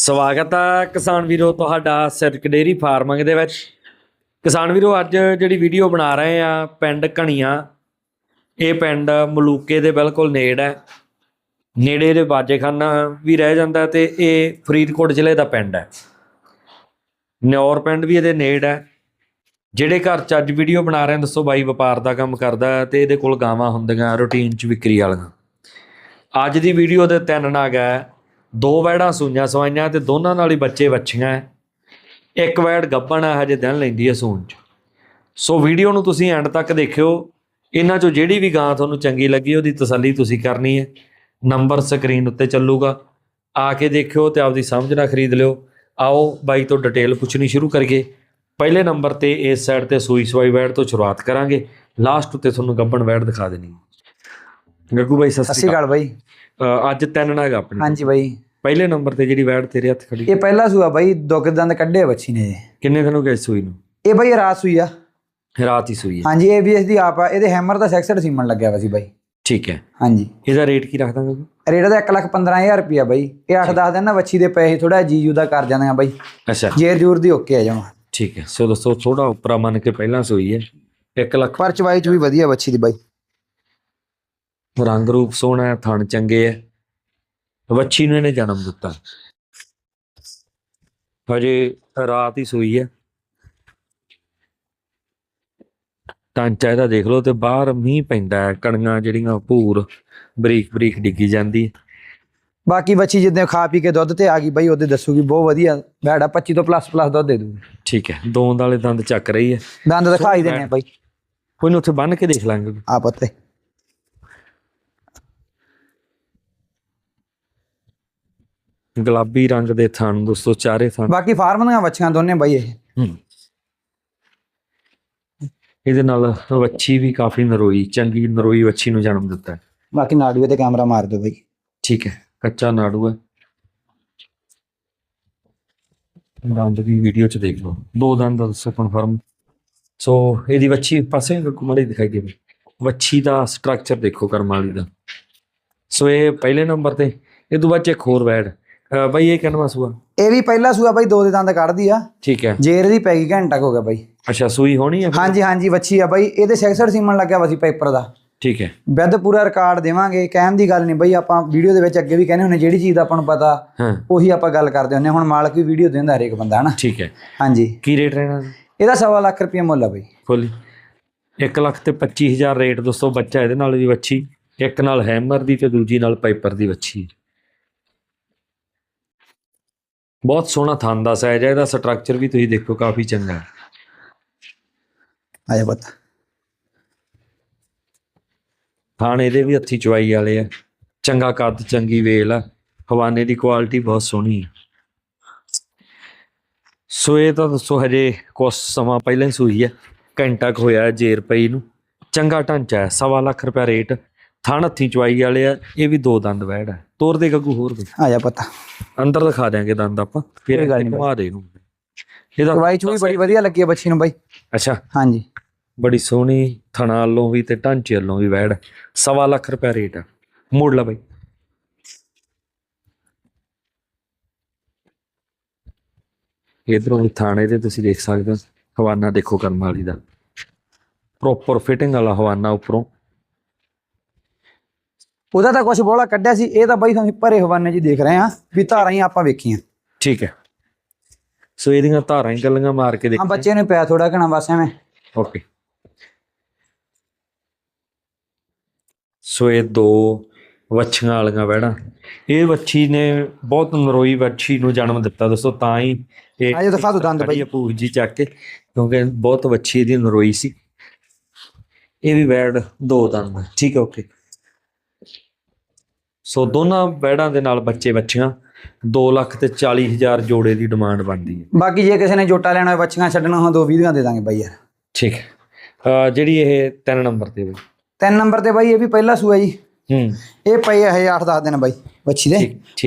ਸਵਾਗਤ ਹੈ ਕਿਸਾਨ ਵੀਰੋ, ਤੁਹਾਡਾ ਸਿਰਕ ਡੇਰੀ ਫਾਰਮਿੰਗ ਦੇ ਵਿੱਚ। ਕਿਸਾਨ ਵੀਰੋ, ਅੱਜ ਜਿਹੜੀ ਵੀਡੀਓ ਬਣਾ ਰਹੇ ਆ, ਪਿੰਡ ਘਣੀਆਂ, ਇਹ ਪਿੰਡ ਮਲੂਕੇ ਦੇ ਬਿਲਕੁਲ ਨੇੜ ਹੈ। ਨੇੜੇ ਦੇ ਬਾਜੇਖਾਨਾ ਵੀ ਰਹਿ ਜਾਂਦਾ ਤੇ ਇਹ ਫਰੀਦਕੋਟ ਜ਼ਿਲ੍ਹੇ ਦਾ ਪਿੰਡ ਹੈ। ਨਿਉਰ ਪਿੰਡ ਵੀ ਇਹਦੇ ਨੇੜ ਹੈ। ਜਿਹੜੇ ਘਰ ਚ ਅੱਜ ਵੀਡੀਓ ਬਣਾ ਰਹੇ ਦੱਸੋ ਬਾਈ, ਵਪਾਰ ਦਾ ਕੰਮ ਕਰਦਾ ਹੈ ਤੇ ਇਹਦੇ ਕੋਲ ਗਾਵਾਂ ਹੁੰਦੀਆਂ, ਰੂਟੀਨ ਚ ਵਿਕਰੀ ਵਾਲੀਆਂ। ਅੱਜ ਦੀ ਵੀਡੀਓ ਦੇ ਤਿੰਨ ਨਾਗ ਹੈ। ਦੋ ਵੈੜਾਂ ਸੂਈਆਂ ਸਵਾਈਆਂ ਤੇ ਦੋਨਾਂ ਨਾਲ ਹੀ ਬੱਚੇ ਹੈ। ਇੱਕ ਵੈੜ ਗੱਭਣ ਹੈ ਹਜੇ ਦਿਨ ਲੈਂਦੀ ਹੈ ਸੂਣ ਚ। ਸੋ ਵੀਡੀਓ ਨੂੰ ਤੁਸੀਂ ਐਂਡ ਤੱਕ ਦੇਖਿਓ। ਇਹਨਾਂ ਚੋਂ ਜਿਹੜੀ ਵੀ ਗਾਂ ਤੁਹਾਨੂੰ ਚੰਗੀ ਲੱਗੀ ਉਹਦੀ ਤਸੱਲੀ ਤੁਸੀਂ ਕਰਨੀ ਹੈ ਨੰਬਰ ਸਕਰੀਨ ਉੱਤੇ ਚੱਲੂਗਾ। ਆ ਕੇ ਦੇਖਿਓ ਤੇ ਆਪਦੀ ਸਮਝ ਨਾਲ ਖਰੀਦ ਲਿਓ। ਆਓ ਬਾਈ ਤੋਂ ਡਿਟੇਲ ਪੁੱਛਣੀ ਸ਼ੁਰੂ ਕਰੀਏ। ਪਹਿਲੇ ਨੰਬਰ ਤੇ ਇਸ ਸਾਈਡ ਤੇ ਸੂਈ ਸਵਾਈ ਵੈੜ ਤੋਂ ਸ਼ੁਰੂਆਤ ਕਰਾਂਗੇ। ਲਾਸਟ ਉੱਤੇ ਤੁਹਾਨੂੰ ਗੱਭਣ ਵੈੜ ਦਿਖਾ ਦੇਣੀ। ਗੱਗੂ ਬਾਈ ਸਤਿ ਸ਼੍ਰੀ ਅਕਾਲ। ਬਾਈ। ਅੱਜ ਤਿੰਨ ਨਾਗ ਆਪਣੇ ਹਾਂਜੀ ਬਾਈ। ਪਹਿਲੇ ਨੰਬਰ ਤੇ ਜਿਹੜੀ ਵੈੜ ਤੇਰੇ ਹੱਥ ਖੜੀ ਇਹ ਪਹਿਲਾ ਸੂਆ ਬਾਈ ਦੁੱਖ ਦੰਦ ਕੱਢੇ ਬੱਚੀ ਨੇ। ਕਿੰਨੇ ਦਿਨ ਹੋ ਗਏ ਸੂਈ ਨੂੰ? ਇਹ ਬਾਈ ਰਾਤ ਸੂਈ ਆ। ਰਾਤ ਹੀ ਸੂਈ ਹੈ ਹਾਂਜੀ ਇਹ ਵੀ ਇਸ ਦੀ ਆਪ ਆ। ਇਹਦੇ ਹੈਮਰ ਦਾ ਸੈਕਸਡ ਸੀਮਨ ਲੱਗਿਆ ਵਾ ਸੀ ਬਾਈ। ਠੀਕ ਹੈ। ਹਾਂਜੀ। ਇਹਦਾ ਰੇਟ ਕੀ ਰੱਖ ਦਾਂਗੇ ਰੇਟ ਦਾ 1 ਲੱਖ 15000 ਰੁਪਿਆ ਬਾਈ। ਇਹ 8-10 ਦਿਨ ਨਾ ਬੱਚੀ ਦੇ ਪੈਸੇ ਥੋੜਾ ਜੀਯੂ ਦਾ ਕਰ ਜਾਂਦੇ ਆ ਬਾਈ। ਅੱਛਾ। ਜੇਰ ਜੂਰ ਦੀ ਓਕੇ ਆ ਜਾਵਾਂ। ਠੀਕ ਹੈ। ਸੋ ਦੋਸਤੋ ਥੋੜਾ ਉੱਪਰਾ ਮੰਨ ਕੇ ਪਹਿਲਾਂ ਸੂਈ ਹੈ। 1 ਲੱਖ ਪਰ ਚਵਾਈ ਚ ਵੀ ਵਧੀਆ ਬੱਚੀ ਦੀ ਬਾਈ। ਰੰਗ ਰੂਪ ਸੋਹਣਾ ਹੈ ਥਣ ਚੰਗੇ ਹੈ। ਵੱਛੀ ਨੂੰ ਇਹਨੇ ਜਨਮ ਦਿੱਤਾ। ਹਜੇ ਰਾਤ ਹੀ ਸੂਈ ਹੈ। ਟਾਂਚਾ ਇਹਦਾ ਦੇਖ ਲਓ ਤੇ ਬਾਹਰ ਮੀਂਹ ਪੈਂਦਾ ਹੈ ਕਣੀਆਂ ਜਿਹੜੀਆਂ ਭੂਰ ਬਰੀਕ ਬਰੀਕ ਡਿੱਗੀ ਜਾਂਦੀ। ਬਾਕੀ ਬੱਚੀ ਜਿੱਦਾਂ ਖਾ ਪੀ ਕੇ ਦੁੱਧ ਤੇ ਆ ਗਈ ਬਾਈ ਉਹਦੇ ਦੱਸੂਗੀ ਬਹੁਤ ਵਧੀਆ। ਬੈੜਾ 25 ਤੋਂ ਪਲੱਸ ਪਲੱਸ ਦੁੱਧ ਦੇ ਦੂਗੀ। ਠੀਕ ਹੈ ਦੋਂਦ ਵਾਲੇ ਦੰਦ ਚੱਕ ਰਹੀ ਹੈ। ਦੰਦ ਦਿਖਾਈ ਦੇਣੇ ਆ ਬਾਈ। ਕੋਈ ਨਾ ਉੱਥੇ ਬੰਨ ਕੇ ਦੇਖ ਲਾਂਗੇ। ਆ ਪੱਤੇ। ਗੁਲਾਬੀ ਰੰਗ ਦੇ ਥਣ ਦੋਸਤੋ ਚਾਰੇ ਥਣ। ਬਾਕੀ ਫਾਰਮ ਦੀਆਂ ਬੱਚੀਆਂ ਦੋਨੇ ਬਾਈ ਇਹ। ਹੂੰ। ਇਹਦੇ ਨਾਲ ਵੱਛੀ ਵੀ ਕਾਫੀ ਨਰੋਈ ਚੰਗੀ ਨਰੋਈ ਵੱਛੀ ਨੂੰ ਜਨਮ ਦਿੱਤਾ ਹੈ। ਬਾਕੀ ਨਾੜੂਏ ਤੇ ਕੈਮਰਾ ਮਾਰ ਦਿਓ ਬਾਈ। ਠੀਕ ਹੈ ਕੱਚਾ ਨਾੜੂ ਹੈ ਦੰਦ ਦੀ ਵੀਡੀਓ ਚ ਦੇਖ ਲਓ। ਦੋ ਦੰਦ ਦੱਸੋ ਕਨਫਰਮ ਸੋ ਇਹਦੀ ਵੱਛੀ ਪਾਸੇ ਕੁਮੜੀ ਦਿਖਾਈ ਦੇ ਵੱਛੀ ਦਾ ਸਟਰਕਚਰ ਦੇਖੋ ਕਰਮ ਵਾਲੀ ਦਾ। ਸੋ ਇਹ ਪਹਿਲੇ ਨੰਬਰ ਤੇ ਇਹ ਤੋਂ ਬਾਅਦ ਇੱਕ ਹੋਰ ਬਈ ਇਹ ਕਿੰਨਵਾ ਸੂਆ? ਇਹ ਵੀ ਪਹਿਲਾ ਸੂਆ ਬਾਈ ਦੋ ਦੇ ਦੰਦ ਕੱਢਦੀ ਆ। ਠੀਕ ਹੈ। ਜੇਰ ਦੀ ਪੈ ਗਈ ਘੰਟਾ ਕੁ ਹੋ ਗਿਆ ਬਾਈ। ਅੱਛਾ ਸੂਈ ਹੋਣੀ ਹੈ ਫਿਰ? ਹਾਂਜੀ ਹਾਂਜੀ ਵੱਛੀ ਆ ਬਾਈ। ਇਹਦੇ ਸੈਕਸਡ ਸੀਮਨ ਲੱਗਿਆ ਵਾ ਸੀ ਪੇਪਰ ਦਾ। ਠੀਕ ਹੈ। ਵਿਦ ਪੂਰਾ ਰਿਕਾਰਡ ਦੇਵਾਂਗੇ। ਕਹਿਣ ਦੀ ਗੱਲ ਨਹੀਂ ਬਾਈ ਆਪਾਂ ਵੀਡੀਓ ਦੇ ਵਿੱਚ ਅੱਗੇ ਵੀ ਕਹਿੰਦੇ ਹੁੰਨੇ ਜਿਹੜੀ ਚੀਜ਼ ਦਾ ਆਪਾਂ ਨੂੰ ਪਤਾ ਹਾਂ। ਉਹੀ ਆਪਾਂ ਗੱਲ ਕਰਦੇ ਹੁੰਨੇ ਹੁਣ ਮਾਲਕ ਵੀ ਵੀਡੀਓ ਦਿੰਦਾ ਹਰੇਕ ਬੰਦਾ ਹਨਾ? ਠੀਕ ਹੈ। ਹਾਂਜੀ। ਕੀ ਰੇਟ ਰਹਿਣਾ? ਇਹਦਾ ਸਵਾ ਲੱਖ ਰੁਪਏ ਮੁੱਲ ਆ ਬਾਈ। ਫੁੱਲ 1 ਲੱਖ ਤੇ 25000 ਰੇਟ ਦੋਸਤੋ ਬੱਚਾ ਇਹਦੇ ਨਾਲ ਦੀ ਵੱਛੀ। ਇੱਕ ਨਾਲ ਹੈਮਰ ਦੀ ਤੇ ਦੂਜੀ ਨਾਲ ਪਾਈਪਰ ਦੀ ਵੱਛੀ। ਬਹੁਤ ਸੋਹਣਾ ਥਣ ਦਾ ਸਾਈਜ਼ ਹੈ ਇਹਦਾ ਸਟਰਕਚਰ ਵੀ ਤੁਸੀਂ ਦੇਖੋ ਕਾਫੀ ਚੰਗਾ ਹੈ। ਆਜਾ ਪਤਾ। ਥਣ ਇਹਦੇ ਵੀ ਹੱਥੀ ਚਵਾਈ ਵਾਲੇ ਆ। ਚੰਗਾ ਕੱਦ ਚੰਗੀ ਵੇਲ ਆ। ਹਵਾਨੇ ਦੀ ਕੁਆਲਿਟੀ ਬਹੁਤ ਸੋਹਣੀ ਹੈ ਸੋ ਇਹ ਤਾਂ ਦੱਸੋ ਹਜੇ ਕੁਛ ਸਮਾਂ ਪਹਿਲਾਂ ਹੀ ਸੂਈ ਹੈ ਘੰਟਾ ਕੁ ਹੋਇਆ ਜੇਰ ਪਈ ਨੂੰ। ਚੰਗਾ ਢਾਂਚਾ ਹੈ ਸਵਾ ਲੱਖ ਰੁਪਏ ਰੇਟ ਥਣ ਹੱਥੀ ਚਵਾਈ ਵਾਲੇ ਆ ਇਹ ਵੀ ਦੋ ਦੰਦ ਵੈੜ ਹੈ ਤੋਰ ਦੇ ਗੱਗੂ ਹੋਰ ਵੀ ਆਜਾ ਪਤਾ। ਅੰਦਰ ਦਿਖਾ ਦਿਆਂਗੇ ਦੰਦ ਆਪਾਂ ਫਿਰ ਕੋਈ ਗੱਲ ਨੀ ਘੁਮਾ ਦੇ ਇਹਨੂੰ। ਇਹਦਾ ਦਵਾਈ ਚ ਵੀ ਬੜੀ ਵਧੀਆ ਲੱਗੀ ਆ ਬੱਚੀ ਨੂੰ ਬਾਈ। ਅੱਛਾ। ਹਾਂਜੀ। ਬੜੀ ਸੋਹਣੀ ਥਣਾ ਵੱਲੋਂ ਵੀ ਤੇ ਢਾਂਚੇ ਵੱਲੋਂ ਵੀ ਵੈੜ ਸਵਾ ਲੱਖ ਰੁਪਏ ਰੇਟ ਆ। ਮੋੜ ਲਾ ਬਾਈ। ਇਧਰੋਂ ਥਾਣੇ ਤੇ ਤੁਸੀਂ ਦੇਖ ਸਕਦੇ ਹੋ। ਹਵਾਨਾ ਦੇਖੋ ਕਰਮ ਵਾਲੀ ਦਾ। ਪ੍ਰੋਪਰ ਫਿਟਿੰਗ ਵਾਲਾ ਹਵਾਨਾ ਉੱਪਰੋਂ। ਉਹਦਾ ਤਾਂ ਕੁਝ ਬੋਲਾ ਕੱਢਿਆ ਸੀ ਇਹ ਤਾਂ ਬਾਈ ਤੁਹਾਨੂੰ ਭਰੇ ਹਵਾਨੇ ਜੀ ਦੇਖ ਰਹੇ ਆ ਵੀ ਧਾਰਾਂ ਹੀ ਆਪਾਂ ਵੇਖੀਆਂ। ਠੀਕ ਹੈ। ਸੋ ਇਹਦੀਆਂ ਧਾਰਾਂ ਹੀ ਗੱਲਾਂ ਮਾਰ ਕੇ ਦੇਖ ਹਾਂ ਬੱਚੇ ਨੂੰ ਪਿਆ ਥੋੜਾ ਘਣਾ ਬਸ ਐਵੇਂ। ਓਕੇ ਸੋ ਇਹ ਦੋ ਵੱਛੀਆਂ ਵਾਲੀਆਂ ਵੈੜਾਂ ਇਹ ਵੱਛੀ ਨੇ ਬਹੁਤ ਨਰੋਈ ਵੱਛੀ ਨੂੰ ਜਨਮ ਦਿੱਤਾ ਦੋਸਤੋ ਤਾਂ ਹੀ ਇਹ ਆਜੋ ਦਿਖਾ ਦਿਓ ਦੰਦ ਆ ਪੂਛ ਜੀ ਚੱਕ ਕੇ ਕਿਉਂਕਿ ਬਹੁਤ ਵੱਛੀ ਦੀ ਨਰੋਈ ਸੀ। ਇਹ ਵੀ ਵੈੜ ਦੋ ਦੰਦ ਠੀਕ ਹੈ ਓਕੇ ਸੋ ਦੋਨਾਂ ਵੈੜਾਂ ਦੇ ਨਾਲ ਬੱਚੇ ਬੱਚੀਆਂ 2 ਲੱਖ ਤੇ 40 ਹਜ਼ਾਰ ਜੋੜੇ ਦੀ ਡਿਮਾਂਡ ਬਣਦੀ ਹੈ। ਬਾਕੀ ਜੇ ਕਿਸੇ ਨੇ ਜੋਟਾ ਲੈਣਾ ਹੋਵੇ ਬੱਚੀਆਂ ਛੱਡਣਾ ਹੋਵੇ ਦੋ ਵੀਡੀਓ ਦੇ ਦਾਂਗੇ ਬਾਈ ਯਾਰ। ਠੀਕ ਹੈ। ਜਿਹੜੀ ਇਹ ਤਿੰਨ ਨੰਬਰ ਤੇ ਬਈ। ਤਿੰਨ ਨੰਬਰ ਤੇ ਬਾਈ ਇਹ ਵੀ ਪਹਿਲਾ ਸੂਆ ਜੀ। ਹੂੰ। ਇਹ ਪਈ ਹੈ 8-10 ਦਿਨ ਬਾਈ ਬੱਚੀ ਦੇ।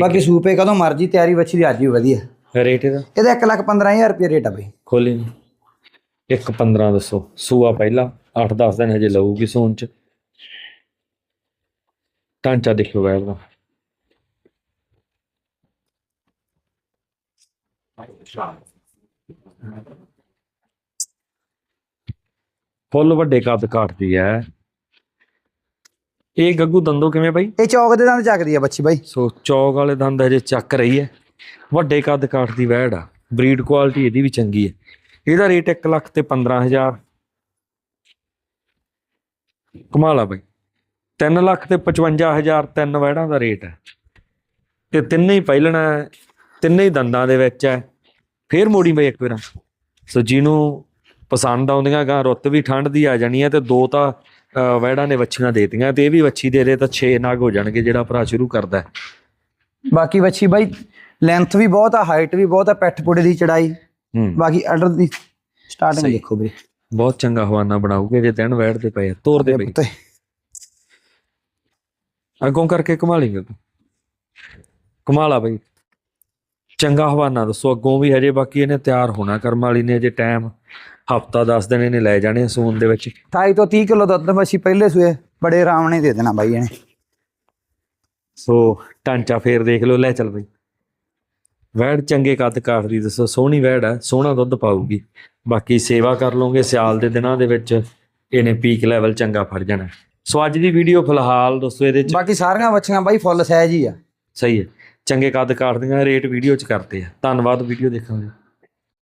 ਬਾਕੀ ਸੂਪੇ ਕਦੋਂ ਮਰਜ਼ੀ ਤਿਆਰੀ ਬੱਚੀ ਦੀ ਅੱਜ ਵੀ ਵਧੀਆ। ਰੇਟ ਇਹਦਾ? ਇਹਦਾ 1 ਲੱਖ 15000 ਰੁਪਏ ਰੇਟ ਆ ਬਾਈ। ਖੋਲੀ ਨਹੀਂ ਇੱਕ 15 ਦੱਸੋ ਸੂਆ ਪਹਿਲਾ 8-10 ਦਿਨ ਹਜੇ ਲਊਗੀ ਸੋਨ ਚ। ਢਾਂਚਾ ਦੇਖਿਓ ਵੈਰ ਦਾ। ਫੁੱਲ ਵੱਡੇ ਕੱਦ ਕਾਟਦੀ ਹੈ। ਇਹ ਗੱਗੂ ਦੰਦੋ ਕਿਵੇਂ ਬਾਈ? ਇਹ ਚੌਕ ਦੇ ਦੰਦ ਚੱਕਦੀ ਆ ਬੱਚੀ ਬਾਈ। ਸੋ ਚੌਕ ਵਾਲੇ ਦੰਦ ਹਜੇ ਚੱਕ ਰਹੀ ਹੈ। ਵੱਡੇ ਕੱਦ ਕਾਠ ਦੀ ਵੈੜ ਆ। ਬਰੀਡ ਕੁਆਲਿਟੀ ਇਹਦੀ ਵੀ ਚੰਗੀ ਹੈ। ਇਹਦਾ ਰੇਟ 1 ਲੱਖ ਤੇ 15000 ਕਮਾਲ ਆ ਬਈ। 3 ਲੱਖ ਤੇ 55000 ਤਿੰਨ ਵੈੜਾਂ ਦਾ ਰੇਟ ਹੈ। ਤੇ ਤਿੰਨੇ ਹੀ ਪਹਿਲਣਾ ਤਿੰਨੇ ਹੀ ਦੰਦਾਂ ਦੇ ਵਿੱਚ ਹੈ ਫੇਰ ਮੋੜੀ ਬਈ ਇੱਕ ਵਾਰ। ਸੋ ਜਿਹਨੂੰ ਪਸੰਦ ਆਉਂਦੀਆਂ ਗਾ ਰੁੱਤ ਵੀ ਠੰਡ ਦੀ ਆ ਜਾਣੀ ਹੈ ਤੇ ਦੋ ਤਾਂ ਵੈੜਾਂ ਨੇ ਵੱਛੀਆਂ ਦੇਤੀਆਂ ਤੇ ਇਹ ਵੀ ਵੱਛੀ ਦੇ ਦੇ ਤਾਂ 6 ਨਗ ਹੋ ਜਾਣਗੇ ਜਿਹੜਾ ਭਰਾ ਸ਼ੁਰੂ ਕਰਦਾ ਹੈ। ਬਾਕੀ ਬੱਚੀ ਬਾਈ ਲੈਂਥ ਵੀ ਬਹੁਤ ਆ ਹਾਈਟ ਵੀ ਬਹੁਤ ਆ ਪਿੱਠ ਪੁੜੇ ਦੀ ਚੜਾਈ। ਬਾਕੀ ਆਰਡਰ ਦੀ ਸਟਾਰਟਿੰਗ। ਦੇਖੋ ਵੀਰੇ। ਬਹੁਤ ਚੰਗਾ ਹਵਾਨਾ ਬਣਾਉਗੇ ਜੇ ਤਿੰਨ ਵੈੜਦੇ ਪਏ ਆ। ਤੋਰ ਦੇ ਬਈ। ਅੱਗੋਂ ਕਰਕੇ ਕਮਾ ਲੇਗਾ ਤੂੰ। ਕਮਾਲਾ ਬਈ। ਚੰਗਾ ਹਵਾਨਾ ਦੱਸੋ ਅੱਗੋਂ ਵੀ ਹਜੇ ਬਾਕੀ ਇਹਨੇ ਤਿਆਰ ਹੋਣਾ ਕਰਮ ਵਾਲੀ ਨੇ ਜੇ ਟਾਈਮ ਹਫਤਾ 10 ਦਿਨ ਇਹਨੇ ਲੈ ਜਾਣੇ ਆ ਸੂਣ ਦੇ ਵਿੱਚ। 28 ਤੋਂ 30 ਕਿਲੋ ਦੁੱਧ ਬੱਚੀ ਪਹਿਲੇ ਸੂਏ ਬੜੇ ਆਰਾਮ ਨਾਲ ਹੀ ਦੇ ਦੇਣਾ ਬਾਈ ਇਹਨੇ। ਸੋ ਟਾਂਚਾ ਫੇਰ ਦੇਖ ਲਓ ਲੈ ਚੱਲ ਬਈ। ਵੈੜ ਚੰਗੇ ਕੱਦ ਦੀ ਦੱਸੋ ਸੋਹਣੀ ਵੈੜ ਹੈ ਸੋਹਣਾ ਦੁੱਧ ਪਾਊਗੀ। ਬਾਕੀ ਸੇਵਾ ਕਰ ਲਓਗੇ ਸਿਆਲ ਦੇ ਦਿਨਾਂ ਦੇ ਵਿੱਚ ਇਹਨੇ ਪੀਕ ਲੈਵਲ ਚੰਗਾ ਫੜ ਜਾਣਾ। ਸੋ ਅੱਜ ਦੀ ਵੀਡੀਓ ਫਿਲਹਾਲ ਦੋਸਤੋ ਇਹਦੇ ਚ। ਬਾਕੀ ਸਾਰੀਆਂ ਬੱਚੀਆਂ ਬਾਈ ਫੁੱਲ ਸਾਈਜ਼ ਹੀ ਆ। ਸਹੀ ਹੈ। ਚੰਗੇ ਕੱਦ ਕਾਠ ਦੀਆਂ ਰੇਟ ਵੀਡੀਓ ਚ ਕਰਦੇ ਆ। ਧੰਨਵਾਦ ਵੀਡੀਓ ਦੇਖਣ ਲਈ।